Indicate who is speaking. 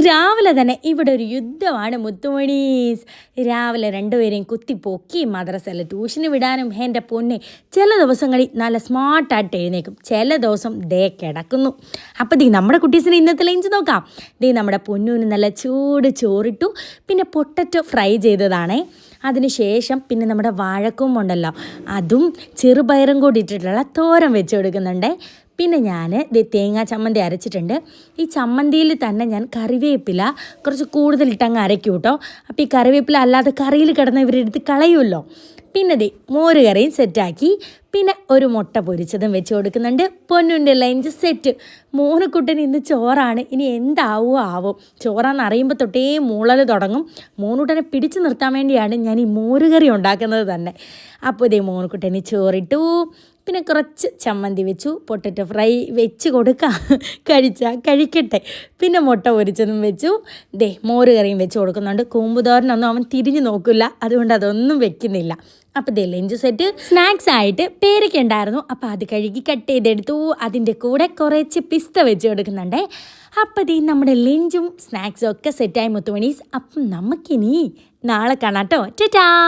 Speaker 1: രാവിലെ തന്നെ ഇവിടെ ഒരു യുദ്ധമാണ് മുത്തുമണീസ്. രാവിലെ രണ്ടുപേരെയും കുത്തിപ്പൊക്കി മദ്രസയിൽ ട്യൂഷന് വിടാനും എന്റെ പൊന്നെ ചില ദിവസങ്ങളിൽ നല്ല സ്മാർട്ടായിട്ട് എഴുന്നേക്കും ചില ദിവസം ദേ കിടക്കുന്നു. അപ്പോൾ ദീ നമ്മുടെ കുട്ടീസിന് ഇന്നത്തെ ലഞ്ച് നോക്കാം. ദീ നമ്മുടെ പൊന്നൂന് നല്ല ചൂട് ചോറിട്ടു. പിന്നെ പൊട്ടറ്റോ ഫ്രൈ ചെയ്തതാണേ. അതിനുശേഷം പിന്നെ നമ്മുടെ വാഴക്കും ഉണ്ടല്ലോ. അതും ചെറുപയറും കൂടി ഇട്ടിട്ടുള്ള തോരൻ വെച്ച് കൊടുക്കുന്നുണ്ട്. പിന്നെ ഞാൻ തേങ്ങാ ചമ്മന്തി അരച്ചിട്ടുണ്ട്. ഈ ചമ്മന്തിയിൽ തന്നെ ഞാൻ കറിവേപ്പില കുറച്ച് കൂടുതലിട്ടങ്ങ് അരയ്ക്കും കേട്ടോ. അപ്പോൾ ഈ കറിവേപ്പില അല്ലാതെ കറിയിൽ കിടന്ന് ഇവരെടുത്ത് കളയുമല്ലോ. പിന്നെ ദേ മോര് കറിയും സെറ്റാക്കി. പിന്നെ ഒരു മുട്ട പൊരിച്ചതും വെച്ച് കൊടുക്കുന്നുണ്ട്. പൊന്നുന്റെ ലഞ്ച് സെറ്റ്. മോനക്കുട്ടൻ ഇന്ന് ചോറാണ്. ഇനി എന്താവോ ആവോ. ചോറാന്ന് അറിയുമ്പോൾ തൊട്ടേ മൂളൽ തുടങ്ങും. മോനുട്ടനെ പിടിച്ചു നിർത്താൻ വേണ്ടിയാണ് ഞാൻ ഈ മോരുകറി ഉണ്ടാക്കുന്നത് തന്നെ. അപ്പോൾ ഇതേ മോനുക്കുട്ടന് ചോറിട്ടു. പിന്നെ കുറച്ച് ചമ്മന്തി വെച്ചു പൊട്ടറ്റോ ഫ്രൈ വെച്ച് കൊടുക്കാം. കഴിച്ചാൽ കഴിക്കട്ടെ. പിന്നെ മുട്ട പൊരിച്ചതും വെച്ചു. ദേ മോര് കറിയും വെച്ച് കൊടുക്കുന്നുണ്ട്. കൂമ്പുതോരനൊന്നും അവൻ തിരിഞ്ഞു നോക്കില്ല അതുകൊണ്ട് അതൊന്നും വെക്കുന്നില്ല. അപ്പോൾ ദേ ലഞ്ച് സെറ്റ് സ്നാക്സ് ആയിട്ട് പേരയ്ക്ക ഉണ്ടായിരുന്നു. അപ്പോൾ അത് കഴുകി കട്ട് ചെയ്തെടുത്തു. അതിന്റെ കൂടെ കുറച്ച് പിസ്ത വെച്ച് കൊടുക്കുന്നുണ്ടേ. അപ്പോൾ ദേ നമ്മുടെ ലഞ്ചും സ്നാക്സും ഒക്കെ സെറ്റായി മുത്തുമണീസ്. അപ്പം നമുക്കിനി നാളെ കാണാം കേട്ടോ. ടാ